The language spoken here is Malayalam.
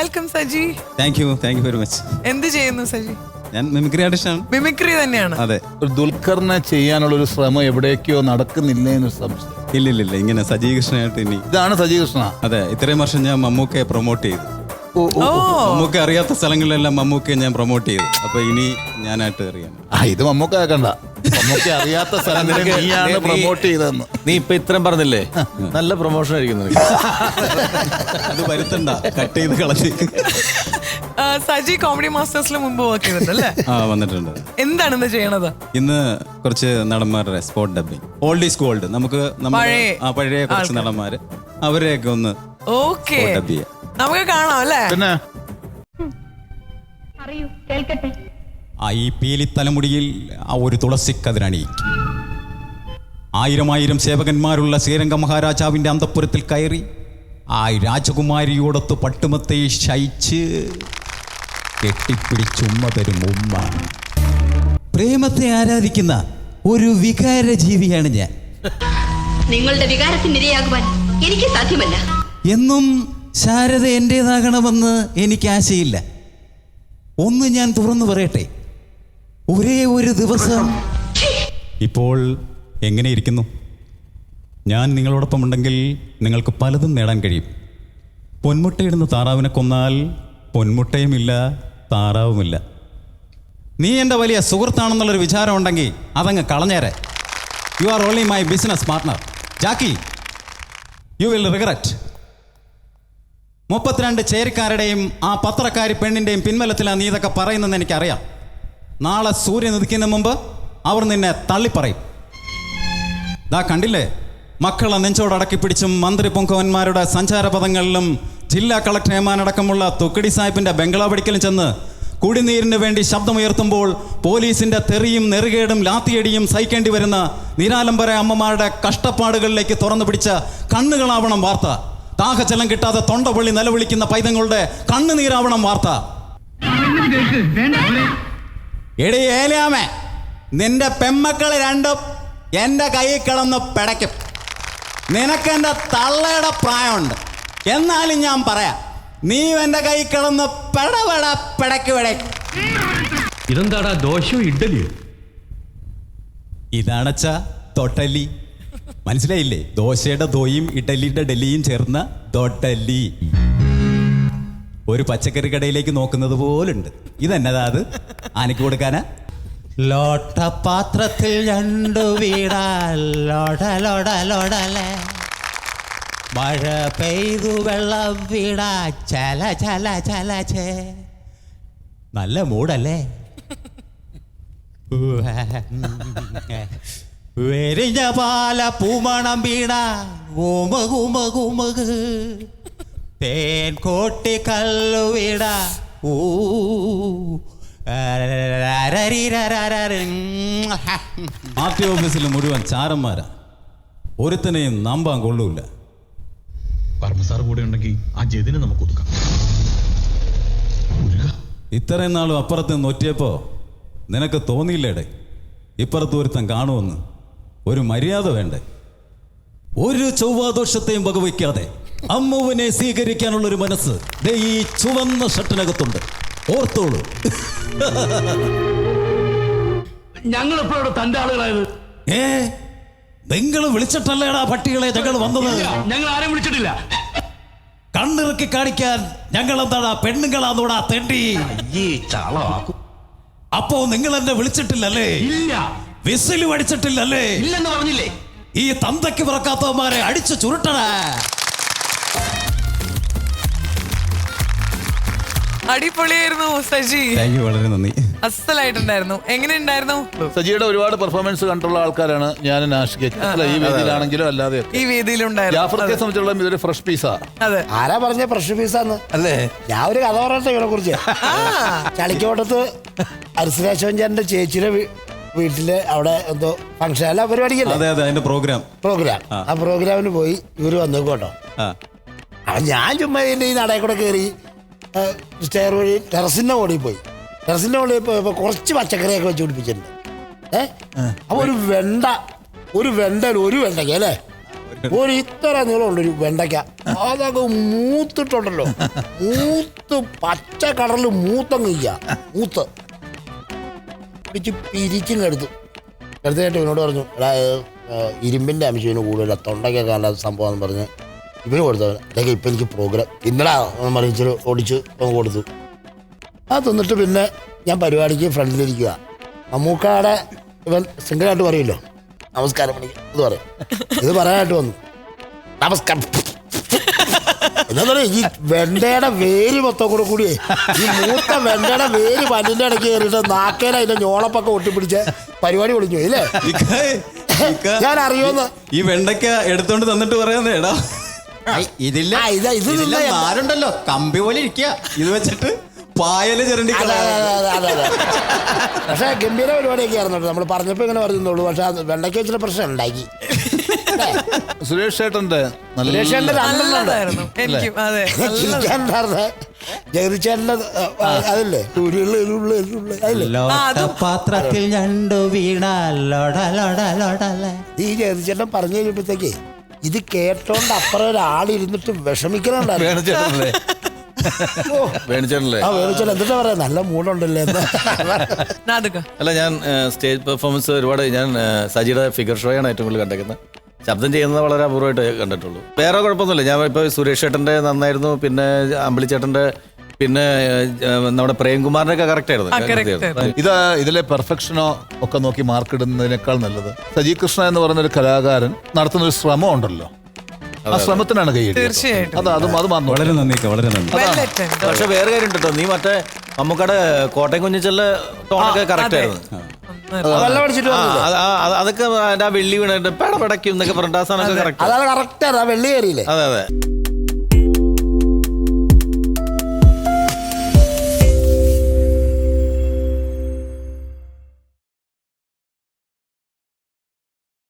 Welcome Saji. Thank you thank you very much എന്ത് ചെയ്യുന്നു സജി? ഞാൻ മിമിക്രി ആർട്ടിസ്റ്റ് ആണ്. മിമിക്രി തന്നെയാണ്. അതെ. ഒരു ദുൽഖറിനെ ചെയ്യാനുള്ള ഒരു ശ്രമം എവിടേക്കോ നടക്കുന്നില്ല എന്നൊരു സംശയം. ഇല്ല ഇല്ല ഇല്ല ഇങ്ങനെ സജി കൃഷ്ണനായിട്ട് ഇനി. ഇതാണ് സജീകൃഷ്ണ. അതെ ഇത്രയും വർഷം ഞാൻ മമ്മൂക്കയെ പ്രൊമോട്ട് ചെയ്തു. മമ്മൂക്ക അറിയാത്ത സ്ഥലങ്ങളിലെല്ലാം മമ്മൂക്കയെ ഞാൻ പ്രൊമോട്ട് ചെയ്തു. അപ്പൊ ഇനി ഞാനായിട്ട് അറിയാം. ആ ഇത് മമ്മൂക്ക ആക്കണ്ട. മമ്മൂക്ക അറിയാത്ത സ്ഥലങ്ങളിൽ നീയാണ് പ്രൊമോട്ട് ചെയ്തെന്ന് നീ ഇപ്പൊ ഇത്രയും പറഞ്ഞില്ലേ? നല്ല പ്രൊമോഷൻ ആയിരിക്കും നിനക്ക്. അത് വരുത്തണ്ട. കട്ട് ചെയ്ത് കളഞ്ഞ്. ആ, സജി കോമഡി മാസ്റ്റേഴ്സിൽ മുമ്പ് വർക്ക് ചെയ്തിട്ടല്ലേ ആ വന്നിട്ടുണ്ട്. എന്താണ് ഇന്ന് ചെയ്യണത്? ഇന്ന് കുറച്ച് നടന്മാരുടെ spot dubbing old is gold നമുക്ക് നമ്മുടെ- പഴയ ആ പഴയ കുറച്ച് നടന്മാര്. അവരെയൊക്കെ ഒന്ന് ഓക്കെ ചെയ്യാം. നമുക്ക് കാണാം അല്ലേ? പിന്നെ അറിയൂ കേൾക്കട്ടെ. ആ ഈ പീലി തലമുടിയിൽ ആ ഒരു തുളസി കതിരണി ആയിരം ആയിരം സേവകന്മാരുള്ള ശ്രീരംഗ മഹാരാജാവിന്റെ അന്തപ്പുരത്തിൽ കയറി ആ രാജകുമാരിയോടൊത്ത് പട്ടുമത്തെ ശയിച്ച് കെട്ടിപ്പിടിച്ചുമ്മ തരും ഉമ്മ. പ്രേമത്തെ ആരാധിക്കുന്ന ഒരു വികാര ജീവിയാണ് ഞാൻ. നിങ്ങളുടെ വികാരത്തിന് ഇരയാകുവാൻ എനിക്ക് സാധ്യമല്ല. എന്നും ശാരദ എന്റേതാകണമെന്ന് എനിക്ക് ആശയില്ല. ഒന്ന് ഞാൻ തുറന്നു പറയട്ടെ. ഒരേ ഒരു ദിവസം. ഇപ്പോൾ എങ്ങനെ ഇരിക്കുന്നു? ഞാൻ നിങ്ങളോടൊപ്പം ഉണ്ടെങ്കിൽ നിങ്ങൾക്ക് പലതും നേടാൻ കഴിയും. പൊന്മുട്ടയിടുന്ന താറാവിനെ കൊന്നാൽ പൊന്മുട്ടയുമില്ല താറാവുമില്ല. നീ എന്റെ വലിയ സുഹൃത്താണെന്നുള്ളൊരു വിചാരം ഉണ്ടെങ്കിൽ അതങ്ങ് കളഞ്ഞേരെ. You are only my business partner Jackie you will regret മുപ്പത്തിരണ്ട് ചേരിക്കാരുടെയും ആ പത്രക്കാരി പെണ്ണിന്റെയും പിൻബലത്തിലാണ് നീ ഇതൊക്കെ പറയുന്നതെന്ന് എനിക്കറിയാം. നാളെ സൂര്യൻ ഉദിക്കുന്നതിന് മുമ്പ് അവർ നിന്നെ തള്ളിപ്പറയും. ദാ കണ്ടില്ലേ? മക്കളെ നെഞ്ചോടടക്കി പിടിച്ചും മന്ത്രി പൊങ്കവന്മാരുടെ സഞ്ചാരപഥങ്ങളിലും ജില്ലാ കളക്ടർ ഏമാനടക്കമുള്ള തുക്കടി സാഹിബിന്റെ ബംഗ്ലാവടിക്കലും ചെന്ന് കുടിനീരിന് വേണ്ടി ശബ്ദമുയർത്തുമ്പോൾ പോലീസിന്റെ തെറിയും നെറുകേടും ലാത്തിയടിയും സഹിക്കേണ്ടി വരുന്ന നിരാലംബര അമ്മമാരുടെ കഷ്ടപ്പാടുകളിലേക്ക് തുറന്നു പിടിച്ച കണ്ണുകളാവണം വാർത്ത. താഹചലം കിട്ടാതെ തൊണ്ടപൊള്ളി നിലവിളിക്കുന്ന പൈതങ്ങളുടെ കണ്ണുനീരാവണം വാർത്ത. എടി ഏലിയാമേ നിന്റെ പെമ്മക്കൾ രണ്ടും എന്റെ കയ്യിൽ കിടന്ന് പിടയ്ക്കും. നിനക്കെന്റെ തള്ളയുടെ പ്രായമുണ്ട്. എന്നാലും ഞാൻ പറയാം നീ എന്റെ കൈ കിടന്ന് പെടപെട പിടയ്ക്കുവിടെ പിടയ്ക്കും ഇതെന്താടാ ദോശയോ ഇഡ്ഡലിയോ? ഇതാണച്ച തൊട്ടലി. മനസ്സിലായില്ലേ? ദോശയുടെ ദോയും ഇഡലിയുടെ ഡലിയും ചേർന്ന തൊട്ടലി. ഒരു പച്ചക്കറി കടയിലേക്ക് നോക്കുന്നത് പോലുണ്ട്. ഇതെന്നതാ അത്? ആനയ്ക്ക് കൊടുക്കാനാ? ലോട്ടപാത്രത്തിൽ രണ്ടു വീടാൽ ലോട ലോട മഴ പെയ്തു വെള്ളം വീടാ ചല ചല ചല ചേ. നല്ല മൂടല്ലേ? വെരിഞ്ഞ പാല പൂമണം വീണ ഗുമക് തേൻ കോട്ടി കല്ലുവിട ഊ. ഓഫീസിൽ മുഴുവൻ ചാരന്മാരാ. ഒരുത്തനെയും നമ്പാൻ കൊള്ളൂല. പർമ്മസാർ കൂടെ ഉണ്ടെങ്കിൽ ആ ജതിനെ നമുക്ക് ഒതുക്കാം. ഇത്രയും നാളും അപ്പുറത്ത് നൊറ്റിയപ്പോ നിനക്ക് തോന്നിയില്ലേടെ? ഇപ്പുറത്ത് ഒരുത്തൻ കാണുമെന്ന്. ഒരു മര്യാദ വേണ്ടേ? ഒരു ചൊവ്വാദോഷത്തെയും വകവയ്ക്കാതെ. അമ്മുവിനെ സ്വീകരിക്കാനുള്ള ഒരു മനസ്സ്. ദേ ഈ ചുവന്ന ഷട്ടിനകത്തുണ്ട്. ഓർത്തോളൂ. ഞങ്ങൾ എപ്പോഴാണ് തന്റെ ആളുകളായത്? ഏ? നിങ്ങൾ വിളിച്ചിട്ടല്ലേടാ പട്ടികളെ ഞങ്ങൾ വന്നത്? ഞങ്ങൾ ആരും വിളിച്ചിട്ടില്ല. കണ്ണിറക്കി കാണിക്കാൻ ഞങ്ങൾ എന്താടാ പെണ്ണുങ്ങളാന്നോടാ തെണ്ടി? അപ്പോ നിങ്ങൾ എന്നെ വിളിച്ചിട്ടില്ലല്ലേ? ഇല്ല. വിസിലും അടിച്ചിട്ടില്ലല്ലേ ഇല്ലെന്ന് പറഞ്ഞില്ലേ? ഈ തന്തയ്ക്ക് പിറക്കാത്തവന്മാരെ അടിച്ചു ചുരുട്ടണേ. അടിപൊളിയായിരുന്നു സജി. താങ്ക് യു വളരെ നന്ദി. അസലായിട്ടുണ്ടായിരുന്നു. എങ്ങനെയുണ്ടായിരുന്നു? സജിയുടെ ഒരുപാട് പെർഫോമൻസ് കണ്ടുള്ള ആൾക്കാരാണ് ഞാൻ നാഷിക അല്ല ഈ വേദിയിലാണെങ്കിലും അല്ലാതെ ഈ വേദിയിലുണ്ടായിരുന്നു. ജാഫർക്കെ സംബന്ധിച്ചുള്ള ഇതൊരു ഫ്രഷ് പീസാ അതെ. ആരാ പറഞ്ഞ ഫ്രഷ് പീസാന്ന് അല്ലേ? ഞാൻ ഒരു കഥ പറഞ്ഞിട്ട് ഇവരെ കുറിച്ച്. ചളിക്കോട്ടത്ത് അരിസരാശോഞ്ചാന്റെ ചേച്ചിയുടെ വീട്ടിൽ അവിടെ എന്തോ ഫംഗ്ഷൻ അല്ല പരിപാടിക്കല്ലേ? അതെ അതെ അതിന്റെ പ്രോഗ്രാം പ്രോഗ്രാം ആ. പ്രോഗ്രാമിന് പോയി ഇവർ വന്നു കേട്ടോ. ആ. ഞാൻ ചുമ്മാ ഈ നടയിൽ കൂടെ കയറി സ്റ്റെയർ വഴി ടെറസിന്റെ മുകളിൽ പോയി. ടെറസിന്റെ മുകളിൽ പോയപ്പോൾ കുറച്ച് പച്ചക്കറിയൊക്കെ വെച്ച് പിടിപ്പിച്ചിട്ടുണ്ട്. ഏ? അപ്പോൾ ഒരു വെണ്ട ഒരു വെണ്ട ഒരു വെണ്ടയ്ക്ക അല്ലേ? ഒരു ഇത്ര നീളമുണ്ട് ഒരു വെണ്ടയ്ക്ക. അതൊക്കെ മൂത്തിട്ടുണ്ടല്ലോ. മൂത്ത് പച്ച കടലിൽ മൂത്തങ്ങില്ല മൂത്ത്. പിടിച്ച് പിരിച്ചും എടുത്തു. എടുത്തിട്ട് ഇവനോട് പറഞ്ഞു എടാ ഇരുമ്പിന്റെ അംശം ഇതിന് കൂടുതലാണ് തൊണ്ടയ്ക്കൊക്കെ നല്ല സംഭവം എന്ന് പറഞ്ഞ് ഇവന് കൊടുത്തവൻ അതൊക്കെ ഇപ്പം എനിക്ക് പ്രോഗ്രാം ഇന്നലെ മറിച്ച് ഓടിച്ച് അങ്ങ് കൊടുത്തു. ആ തിന്നിട്ട് പിന്നെ ഞാൻ പരിപാടിക്ക് ഫ്രണ്ടിലിരിക്കുക മമ്മൂക്കാടെ ഇവൻ സിംഗിളായിട്ട് പറയുമല്ലോ നമസ്കാരം ഇത് പറയും. ഇത് പറയാനായിട്ട് വന്നു. നമസ്കാരം. എന്താ പറയുക ഈ വെണ്ടയുടെ വേര് മൊത്തം കൂടെ കൂടി ഈ മൂത്ത വെണ്ടയുടെ വേര് പല്ലിന്റെ ഇടയ്ക്ക് കയറിയിട്ട് നാക്കേല അതിന്റെ ഞോളപ്പൊക്കെ ഒട്ടിപ്പിടിച്ച് പരിപാടി പൊളിഞ്ഞു അല്ലേ ഇല്ലേ? ഞാൻ അറിയുമെന്ന്. ഈ വെണ്ടയ്ക്ക എടുത്തോണ്ട് തന്നിട്ട് പറയാന്നേ എടാ. ഐ, ഇതില്ല. ഇതില്ല ആരുണ്ടല്ലോ കമ്പി പോലെ ഇരിക്കുക ഇത് വെച്ചിട്ട് പായൽ ചിരണ്ടി. പക്ഷെ ഗംഭീര പരിപാടിയൊക്കെ ആയിരുന്നു നമ്മൾ പറഞ്ഞപ്പോ ഇങ്ങനെ പറഞ്ഞുള്ളൂ പക്ഷെ വെണ്ടയ്ക്ക് വെച്ചിട്ട് പ്രശ്നം ഉണ്ടാക്കി? സുരേഷ് ചേട്ടന്റെ അതല്ലേ? പാത്രത്തിൽ ഞണ്ടു വീണ ലോട ലോട ഈ ജഗതിച്ചേട്ടൻ പറഞ്ഞു കഴിഞ്ഞപ്പോഴത്തേക്ക് ഇത് കേട്ടോണ്ട് അപ്പുറം ഒരാളിരുന്നിട്ട് വിഷമിക്കണുണ്ടായിരുന്നു. വേണിച്ചേട്ടനല്ലേ ആ വേണിച്ചേട്ടൻ എന്നിട്ടാ പറയാ? നല്ല മൂടുണ്ടല്ലേ എന്ന്. അല്ല ഞാൻ സ്റ്റേജ് പെർഫോമൻസ് ഒരുപാട് ഞാൻ സജിയുടെ ഫിഗർ ഷോയാണ് ഏറ്റവും കൂടുതൽ കണ്ടേക്കുന്നത്. ശബ്ദം ചെയ്യുന്നത് വളരെ അപൂർവമായിട്ട് കണ്ടിട്ടുള്ളൂ. വേറെ കുഴപ്പമൊന്നുമില്ല. ഞാൻ ഇപ്പോൾ സുരേഷ് ചേട്ടന്റെ നന്നായിരുന്നു. പിന്നെ അമ്പിളിച്ചേട്ടന്റെ പിന്നെ നമ്മുടെ പ്രേംകുമാറിന്റെ ഒക്കെ കറക്റ്റ് ആയിരുന്നു. ഇത് ഇതിലെ പെർഫെക്ഷനോ ഒക്കെ നോക്കി മാർക്ക് ഇടുന്നതിനേക്കാൾ നല്ലത്. സജി കൃഷ്ണ എന്ന് പറയുന്ന ഒരു കലാകാരൻ നടത്തുന്ന ഒരു ശ്രമം ഉണ്ടല്ലോ. ആ ശ്രമത്തിനാണ് കൈ തീർച്ചയായിട്ടും. അത് അതും അത് വളരെ നന്ദി വളരെ നന്ദി. പക്ഷെ വേറെ കാര്യം കേട്ടോ നീ മറ്റേ നമുക്കടെ കോട്ടയം കുഞ്ഞിച്ചല്ല ടോണൊക്കെ കറക്റ്റ് ആയിരുന്നു. അതൊക്കെ വെള്ളി വീണിട്ട് പെടപെടയ്ക്കും എന്നൊക്കെ പറഞ്ഞിട്ട് ആ സാധനം കറക്റ്റ് അതാണ് കറക്റ്റ് വെള്ളി കയറിയില്ലേ? അതെ അതെ.